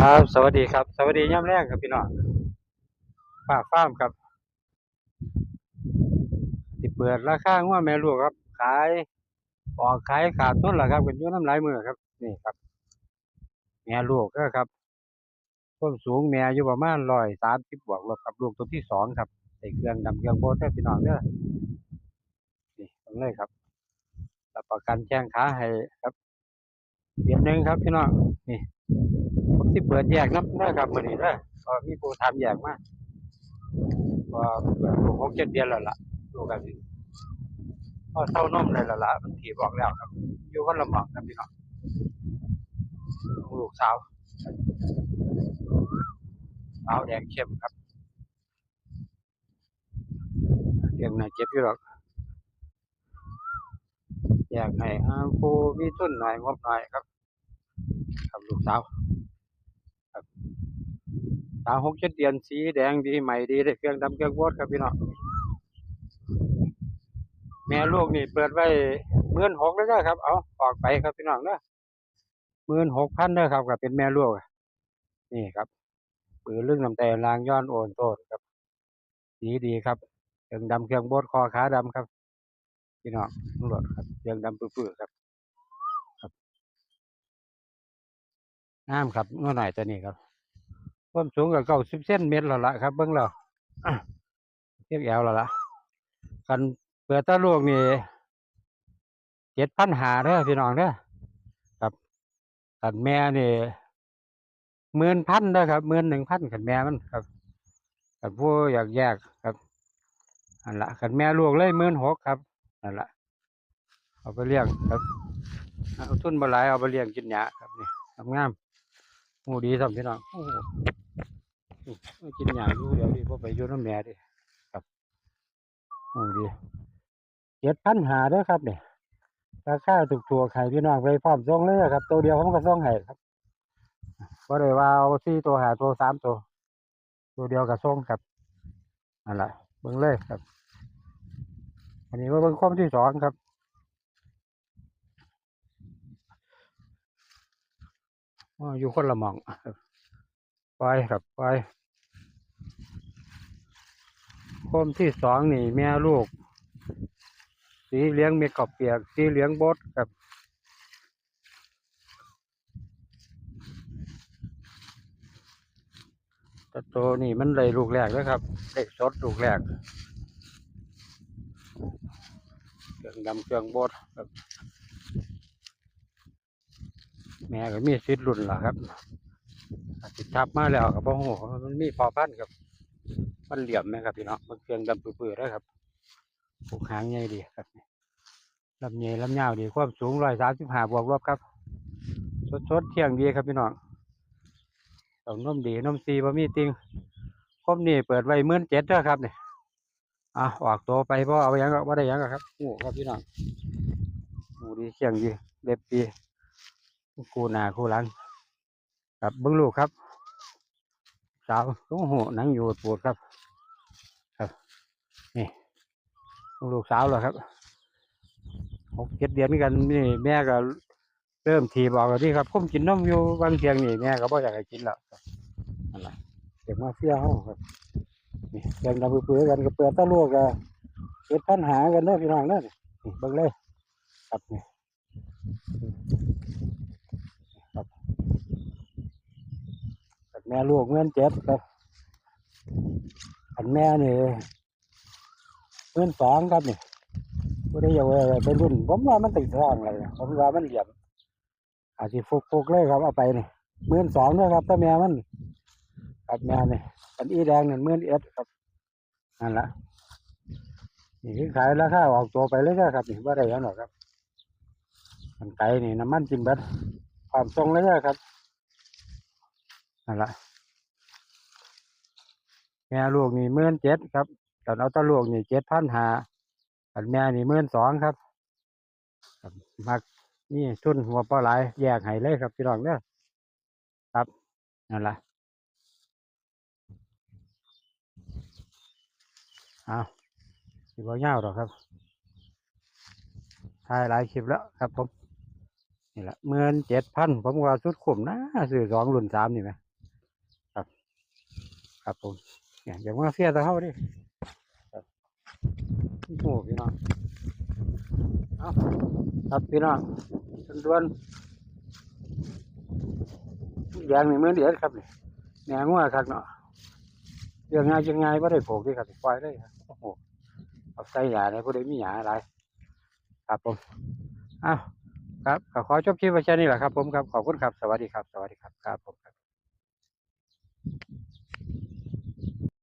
ครับ สวัสดีครับ สวัสดีย่ำแรกครับพี่น้องป้าฟ้ามครับที่เปิดราคาว่าแม่ลูกครับ ขายออกขายขาดทุนเหรอครับเป็นยุ่น้ำลายมือครับ นี่ครับ แม่ลูกก็ครับต้นสูงแม่อยู่ประมาณร้อยสามสิบบวกลบกับลูกตัวที่สองครับใส่เครื่องดำเครื่องโบสให้พี่น้องเด้อนี่ตรงเลยครับรับประกันแข้งขาให้ครับเดือนหนึ่งครับพี่น้องนี่ ที่เปิดแยกนับนะครับมือนี้เด้อก็มีผู้ทำแยกมาก็เปิดหกเจ็ดเดือนแล้วล่ะดูกันสิก็เท่านมเลยล้วล่ะมันถีบอกแล้วครับ อยู่คนละหมองครับพี่น้องลูกสาวสาวแดงเข้มครับเรียงน่าเจ็บอยู่หรอกอยากให้อาผู้มีทุนหน่อยงบหน่อยครับ ครับลูกสาว สาวหกเจ็ดเดือนสีแดงดีใหม่ดีได้เครื่องดำเครื่องโบดครับพี่น้องแม่ลูกนี่เปิดไว้หมื่นหกแล้วครับ เอาออกไปครับพี่น้องเด้อหมื่นหกพันเด้อครับกับเป็นแม่ลูกนี่ครับปืนลึกน้ำแต่ลางย้อนโอนโตดครับสีดีครับเครื่องดำเครื่องบดคอขาดำครับ พี่น้องตำรวจครับเครื่องดำปื้อๆครับ น้ำครับเมื่อหน่อยตัวนี้ครับความสูงก็เก้าสิบเซนเมตรแล้วล่ะครับ เบิ้องแล้วอะเทียบแอวแล้วล่ะกันเปิดตาลูกนี่เจ็ดพันหาเด้อพี่น้องเด้อครับกันแม่นี่หมื่นพันเด้อครับหมื่นหนึ่งพันกันแม่มันครับกันผู้อยากแยกครับอันละกันแม่ลูกเลยหมื่นหกครับนั่นละเอาไปเลี้ยงครับเอาทุนมาหลายเอาไปเลี้ยงกินหยาครับนี่งาม หมูดีสัมพี่น้องโอ้โหกินอย่างอยู่เดี๋ยวดิพอไปอยู่น้ำแม่ดิครับโอ้ดีเจ็ดพันหาเด้อครับเนี่ยราคาถูกตัวไข่พี่น้องไปพร้อมส่งเลยครับ ตัวเดียวผมก็ส่องให้ครับก็เลยว่าเอาสี่ตัวหาตัวสามตัว ตัวเดียวกับส่งครับนั่นแหละเบิ้งเลยครับ อันนี้ว่าเบิ้งข้อมที่สองครับ อ๋ออยู่คนละหมองครับปครับปล่อยโคมที่สองนี่ แม่ลูก สีเหลี้ยงเม็ดขอบเปียก สีเหลี้ยงบดครับแตโตวนี่มันเลยลูกแรกแล้วครับเด็กสดลูกแรกเครื่องดำเครื่องบดครับ แม่ก็มีสิทธิ์รุ่นล่ะครับอาจสิทับมาแล้วกับพ่อโหมันมีพอพันธุ์ครับมันเหลี่ยมไหมครับพี่น้องมันเครื่องดำปื้อๆแล้วครับผูกหางใหญ่ดีครับลำใหญ่ลำยาวดีความสูงร้อยสามสิบห้าบวกลบครับสดๆเที่ยงดีครับพี่น้องต้องนมดีนมซีบะมีติงคมนี่เปิดไว้หมื่นเจ็ดเด้อครับเนี่ยอะออกตัวไปเพราะเอาหยังก็บ่ได้ยังก็ครับโอ้ครับพี่น้องโอ้ดีเที่ยงดีเล็บดี คู่หน้าคู่หลังครับเบิ้งลูกครับ สาวตุ้งหูหนังอยู่ปวดครับ ครับ นี่ลูกสาวเหรอครับหกเจ็ดเดือนเหมือนกันนี่แม่ก็เริ่มทีบอกแล้วที่ครับผมกินนมอยู่บางเทียงนี่แม่ก็บ่อยากให้กินแล้วครับนั่นแหละเด็กมาเฟี้ยเขาครับนี่เดินดำเปื่อยๆกันก็เปิดตะลูกก็เกิดปัญหากันเด้อพี่น้องเด้อนี่เบิ่งเลยครับนี่ครับครับ แม่ลูกเงินเจ็ดครับอันแม่นี่เงินสองครับนี่ผู้ได้ยากเอาไว้เป็นรุ่นผมว่ามันติดท้องเลยผมว่ามันเหลี่ยมอาจจะฟุกฟุกๆเลยครับเอาไปนี่หมื่นสองด้วยครับถ้าแม่มันกับแม่นี่อันอีแดงนี่หมื่อนเอ็ดครับนั่นละนี่คือขายราคาออกตัวไปเลยนะครับนี่ว่าได้ยังหรอครับมันไก่นี่น้ำมันจิ้มเบัดความทรงเลยนะครับ นั่นแหละแม่ลูกนี่หมื่นเจ็ดครับตอนเอาตาลูกนี่เจ็ดพันหาอันแม่นี่หมื่นสองครับมักนี่ทุนหัวปลาไหลแยกให้เลยครับพี่น้องเนี่ยครับนั่นแหละเอาสิบ่ยาวหรอครับถ่ายหลายคลิปแล้วครับผมนี่แหละหมื่นเจ็ดพันผมว่าสุดคุ้มนะซื้อสองรุ่นสามนี่ไหม ครับผมเนี่ยอย่างว่าเสียแตะเฮาดิครับโอ้โหพี่น้องเอาครับพี่น้องด่วนๆอย่างนี้เหมือนเดียดครับนี่แหนงัวครับเนาะเรื่องง่ายจังไงไ่ได้โผล่ที่ครับปล่อยเลยครับโอ้โหเอาใส่หยาเลยพอได้มีหยาอะไรครับผมอ้าวครับก็ขอจบคลิปไว้แค่นี้แหละครับผมครับ ขอบคุณครับ สวัสดีครับ สวัสดีครับ ครับผมครับ